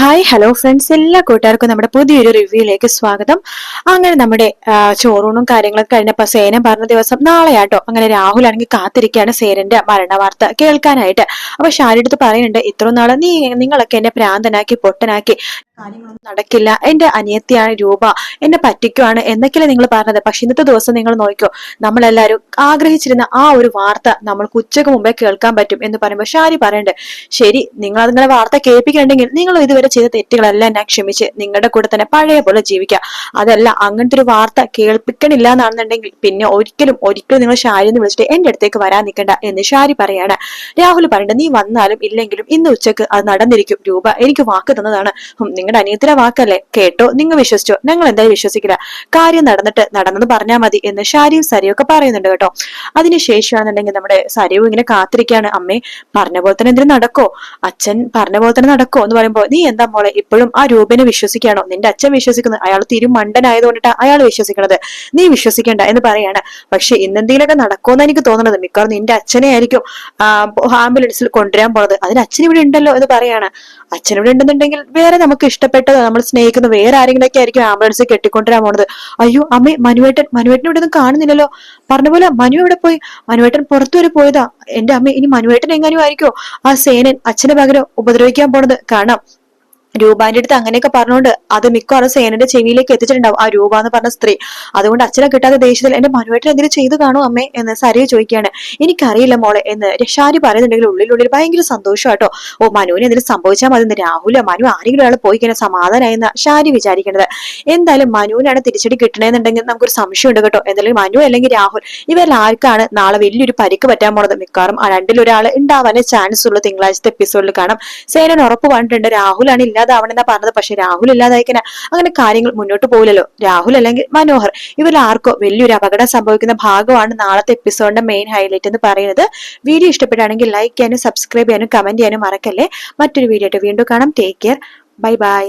Hi hello friends എല്ലാ കൂട്ടുകാർക്കും നമ്മുടെ പുതിയൊരു റിവ്യൂയിലേക്ക് സ്വാഗതം. അങ്ങനെ നമ്മുടെ ചോറൂണും കാര്യങ്ങളൊക്കെ കഴിഞ്ഞപ്പോൾ സേന പറഞ്ഞ ദിവസം നാളെയാട്ടോ അങ്ങനെ രാഹുൽ ആണെങ്കിൽ കാത്തിരിക്കുകയാണ് സേനന്റെ മരണ വാർത്ത കേൾക്കാനായിട്ട്. അപ്പൊ ഷാരി അടുത്ത് പറയുന്നുണ്ട് ഇത്ര നാളെ നീ നിങ്ങളൊക്കെ എന്നെ പ്രാന്തനാക്കി പൊട്ടനാക്കി. കാര്യങ്ങളൊന്നും നടക്കില്ല. എന്റെ അനിയത്തിയാണ് രൂപ. എന്നെ പറ്റിക്കുവാണ് എന്നൊക്കെയല്ലേ നിങ്ങൾ പറഞ്ഞത്. പക്ഷെ ഇന്നത്തെ ദിവസം നിങ്ങൾ നോക്കിയോ നമ്മളെല്ലാവരും ആഗ്രഹിച്ചിരുന്ന ആ ഒരു വാർത്ത നമ്മൾക്ക് ഉച്ചയ്ക്ക് മുമ്പേ കേൾക്കാൻ പറ്റും എന്ന് പറയുമ്പോൾ ഷാരി പറയണ്ടേ ശരി നിങ്ങൾ അതിങ്ങളെ വാർത്ത കേൾപ്പിക്കണ്ടെങ്കിൽ നിങ്ങൾ ഇതുവരെ ചെയ്ത തെറ്റുകളെല്ലാം ഞാൻ ക്ഷമിച്ച് നിങ്ങളുടെ കൂടെ തന്നെ പഴയ പോലെ ജീവിക്കാം. അതല്ല അങ്ങനത്തെ ഒരു വാർത്ത കേൾപ്പിക്കണില്ല എന്നാണെന്നുണ്ടെങ്കിൽ പിന്നെ ഒരിക്കലും ഒരിക്കലും നിങ്ങൾ ഷാരി എന്ന് വിളിച്ചിട്ട് എന്റെ അടുത്തേക്ക് വരാൻ നിൽക്കണ്ട എന്ന് ഷാരി പറയാണ്. രാഹുൽ പറയണ്ട നീ വന്നാലും ഇല്ലെങ്കിലും ഇന്ന് ഉച്ചയ്ക്ക് അത് നടന്നിരിക്കും. രൂപ എനിക്ക് വാക്ക് തന്നതാണ്. നിങ്ങളുടെ അനിയത്തിലെ വാക്കല്ലേ? കേട്ടോ? നിങ്ങൾ വിശ്വസിച്ചോ? ഞങ്ങൾ എന്തായാലും വിശ്വസിക്കില്ല. കാര്യം നടന്നിട്ട് നടന്നത് പറഞ്ഞാൽ മതി എന്ന് ഷാരിയും സരിയും ഒക്കെ പറയുന്നുണ്ട് കേട്ടോ. അതിനുശേഷമാണെന്നുണ്ടെങ്കിൽ നമ്മുടെ സരിയും ഇങ്ങനെ കാത്തിരിക്കുകയാണ്. അമ്മേ പറഞ്ഞ പോലെ തന്നെ എന്തിനും നടക്കോ? അച്ഛൻ പറഞ്ഞ പോലെ തന്നെ നടക്കോ എന്ന് പറയുമ്പോൾ നീ എന്താ മോളെ ഇപ്പോഴും ആ രൂപനെ വിശ്വസിക്കുകയാണോ? നിന്റെ അച്ഛൻ വിശ്വസിക്കുന്നത് അയാൾ തിരു മണ്ടനായതുകൊണ്ടിട്ടാ അയാൾ വിശ്വസിക്കണത്. നീ വിശ്വസിക്കേണ്ട എന്ന് പറയാണ്. പക്ഷെ ഇന്നെന്തെങ്കിലുമൊക്കെ നടക്കുമെന്ന് എനിക്ക് തോന്നുന്നത്. മിക്കവാറും നിന്റെ അച്ഛനെ ആയിരിക്കും ആംബുലൻസിൽ കൊണ്ടുവരാൻ പോണത്. അതിന് അച്ഛൻ ഇവിടെ ഉണ്ടല്ലോ എന്ന് പറയാണ്. അച്ഛൻ ഇവിടെ ഉണ്ടെന്നുണ്ടെങ്കിൽ വേറെ നമുക്ക് ഇഷ്ടപ്പെട്ടത്? നമ്മൾ സ്നേഹിക്കുന്ന വേറെ ആരെങ്കിലൊക്കെ ആയിരിക്കും ആംബുലൻസ് കെട്ടിക്കൊണ്ടുവരാൻ പോണത്. അയ്യോ അമ്മേ മനുവേട്ടൻ മനുവേട്ടൻ ഇവിടെ ഒന്നും കാണുന്നില്ലല്ലോ. പറഞ്ഞ പോലെ മനു ഇവിടെ പോയി? മനുവേട്ടൻ പുറത്തു വരെ പോയതാ. എന്റെ അമ്മ ഇനി മനുവേട്ടൻ എങ്ങാനും ആയിരിക്കോ? ആ സേനൻ അച്ഛനെ പകരം ഉപദ്രവിക്കാൻ പോണത്. കാണാം രൂപാന്റെ അടുത്ത് അങ്ങനെയൊക്കെ പറഞ്ഞുകൊണ്ട് അത് മിക്കവാറും സേനന്റെ ചെവിയിലേക്ക് എത്തിച്ചിട്ടുണ്ടാവും. ആ രൂപ എന്ന് പറഞ്ഞ സ്ത്രീ. അതുകൊണ്ട് അച്ഛനെ കിട്ടാത്ത ദേഷ്യത്തിൽ എന്റെ മനുവേട്ടൻ എന്തെങ്കിലും ചെയ്തു കാണും അമ്മേ എന്ന് സരിയ ചോദിക്കുകയാണ്. എനിക്കറിയില്ല മോളെ എന്ന് ഷാരി പറയുന്നുണ്ടെങ്കിൽ ഉള്ളിലുള്ളിൽ ഭയങ്കര സന്തോഷമാട്ടോ ഓ മനുവിന് എന്തെങ്കിലും സംഭവിച്ചാൽ മതി രാഹുല മനു ആരെങ്കിലും ഒരാൾ പോയി കഴിഞ്ഞാൽ സമാധാനമായെന്ന ഷാരി വിചാരിക്കുന്നത് എന്തായാലും മനുവിനാണ് തിരിച്ചടി കിട്ടണമെന്നുണ്ടെങ്കിൽ നമുക്കൊരു സംശയമുണ്ട് കേട്ടോ. എന്തായാലും മനു അല്ലെങ്കിൽ രാഹുൽ ഇവരിൽ ആർക്കാണ് നാളെ വലിയൊരു പരിക്ക് പറ്റാൻ പോണത്? മിക്കവാറും രണ്ടിലൊരാൾ ഉണ്ടാവാനേ ചാൻസ് ഉള്ളൂ തിങ്കളാഴ്ചത്തെ എപ്പിസോഡിൽ കാണാം. സേനൻ ഉറപ്പ് പറഞ്ഞിട്ടുണ്ട് രാഹുലാണ് ഇല്ലാതാവണമെന്നാ പറഞ്ഞത്. പക്ഷെ രാഹുൽ ഇല്ലാതായിക്കന അങ്ങനെ കാര്യങ്ങൾ മുന്നോട്ട് പോകില്ലല്ലോ രാഹുൽ അല്ലെങ്കിൽ മനോഹർ. ഇവരിൽ ആർക്കോ വലിയൊരു അപകടം സംഭവിക്കുന്ന ഭാഗമാണ് നാളത്തെ എപ്പിസോഡിന്റെ മെയിൻ ഹൈലൈറ്റ് എന്ന് പറയുന്നത്. വീഡിയോ ഇഷ്ടപ്പെടുകയാണെങ്കിൽ ലൈക്ക് ചെയ്യാനും സബ്സ്ക്രൈബ് ചെയ്യാനും കമന്റ് ചെയ്യാനും മറക്കല്ലേ. മറ്റൊരു വീഡിയോ ആയിട്ട് വീണ്ടും കാണാം. Take care bye bye